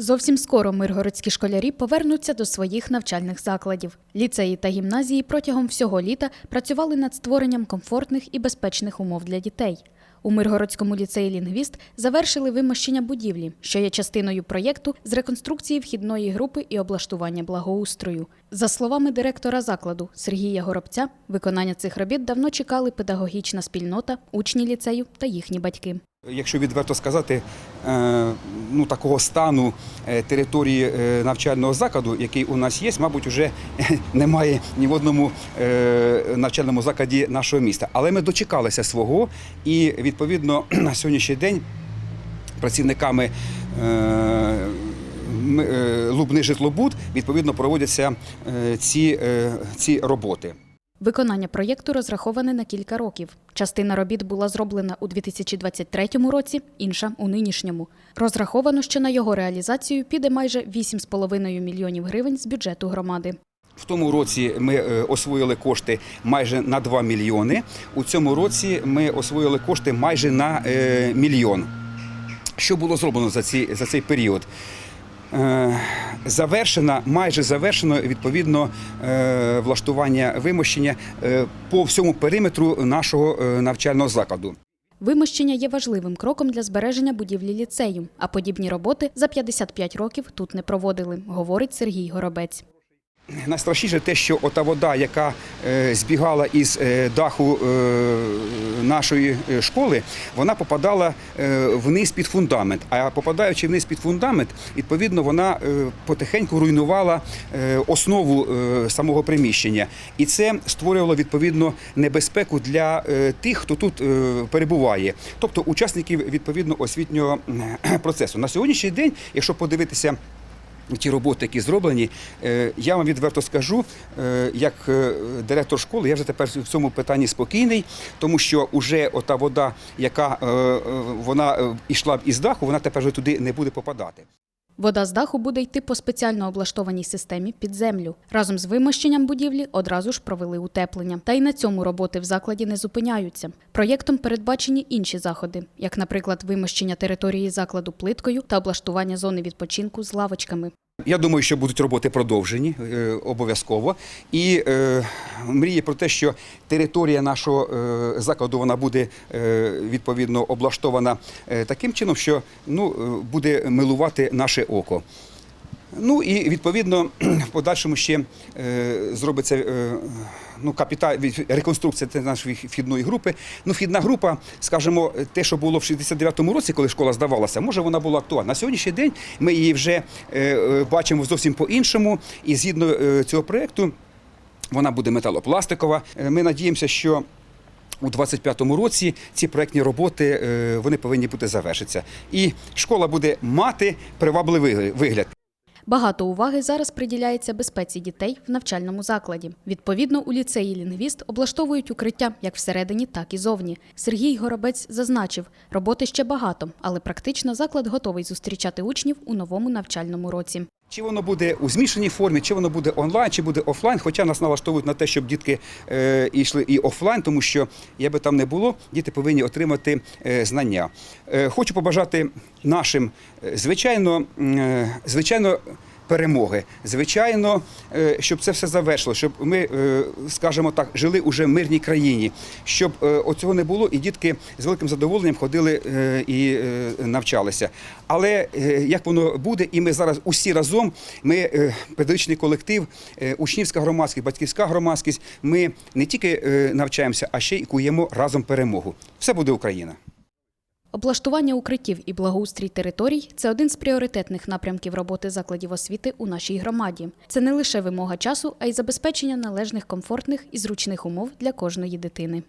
Зовсім скоро миргородські школярі повернуться до своїх навчальних закладів. Ліцеї та гімназії протягом всього літа працювали над створенням комфортних і безпечних умов для дітей. У Миргородському ліцеї Лінгвіст завершили вимощення будівлі, що є частиною проєкту з реконструкції вхідної групи і облаштування благоустрою. За словами директора закладу Сергія Горобця, виконання цих робіт давно чекали педагогічна спільнота, учні ліцею та їхні батьки. Якщо відверто сказати, е, ну такого стану е, території е, навчального закладу, який у нас є, мабуть, вже немає ні в одному навчальному закладі нашого міста. Але ми дочекалися свого, і відповідно на сьогоднішній день працівниками е, м- е, Лубни житлобуд відповідно проводяться ці, ці роботи. Виконання проєкту розраховане на кілька років. Частина робіт була зроблена у 2023 році, інша у нинішньому. Розраховано, що на його реалізацію піде майже 8,5 мільйонів гривень з бюджету громади. В тому році ми е, освоїли кошти майже на 2 мільйони. У цьому році ми освоїли кошти майже на е, мільйон. Що було зроблено за, цей період? Е, Завершено, майже завершено відповідно е, влаштування вимощення е, по всьому периметру нашого навчального закладу. Вимощення є важливим кроком для збереження будівлі ліцею, а подібні роботи за 55 років тут не проводили, говорить Сергій Горобець. Найстрашніше те, що ота вода, яка збігала із даху нашої е, школи, вона попадала е, вниз під фундамент. А попадаючи вниз під фундамент, відповідно, вона е, потихеньку руйнувала основу самого приміщення. І це створювало відповідно небезпеку для тих, хто тут перебуває, тобто учасників відповідно освітнього процесу. На сьогоднішній день, якщо подивитися. Ті роботи, які зроблені, е, я вам відверто скажу, е, як е, директор школи, я вже тепер в цьому питанні спокійний, тому що вже ота вода, яка вона йшла із даху, вона тепер вже туди не буде попадати. Вода з даху буде йти по спеціально облаштованій системі під землю. Разом з вимощенням будівлі одразу ж провели утеплення. Та й на цьому роботи в закладі не зупиняються. Проєктом передбачені інші заходи, як, наприклад, вимощення території закладу плиткою та облаштування зони відпочинку з лавочками. Я думаю, що будуть роботи продовжені е, обов'язково. І е, мріє про те, що територія нашого е, закладу вона буде е, відповідно облаштована е, таким чином, що ну, е, буде милувати наше око. Ну і відповідно в подальшому ще е, зробиться е, ну, капіта, реконструкція нашої вхідної групи. Ну, вхідна група, скажімо, те, що було в 69-му році, коли школа здавалася, може вона була актуальна. На сьогоднішній день ми її вже е, е, бачимо зовсім по-іншому. І згідно е, цього проєкту вона буде металопластикова. Е, Ми надіємося, що у 25-му році ці проектні роботи е, вони повинні бути завершитися. І школа буде мати привабливий вигляд. Багато уваги зараз приділяється безпеці дітей в навчальному закладі. Відповідно, у ліцеї лінгвіст облаштовують укриття як всередині, так і зовні. Сергій Горобець зазначив, роботи ще багато, але практично заклад готовий зустрічати учнів у новому навчальному році. Чи воно буде у змішаній формі, чи воно буде онлайн, чи буде офлайн. Хоча нас налаштовують на те, щоб дітки е, йшли і офлайн, тому що як би там не було, діти повинні отримати е, знання. Е, хочу побажати нашим, е, звичайно, е, звичайно. Перемоги, звичайно, е, щоб це все завершило, щоб ми, е, скажімо так, жили уже в мирній країні, щоб е, оцього не було, і дітки з великим задоволенням ходили і навчалися. Але як воно буде, і ми зараз усі разом, ми педагогічний колектив, учнівська громадськість, батьківська громадськість, ми не тільки навчаємося, а ще й куємо разом перемогу. Все буде Україна. Облаштування укриттів і благоустрій територій це один з пріоритетних напрямків роботи закладів освіти у нашій громаді. Це не лише вимога часу, а й забезпечення належних комфортних і зручних умов для кожної дитини.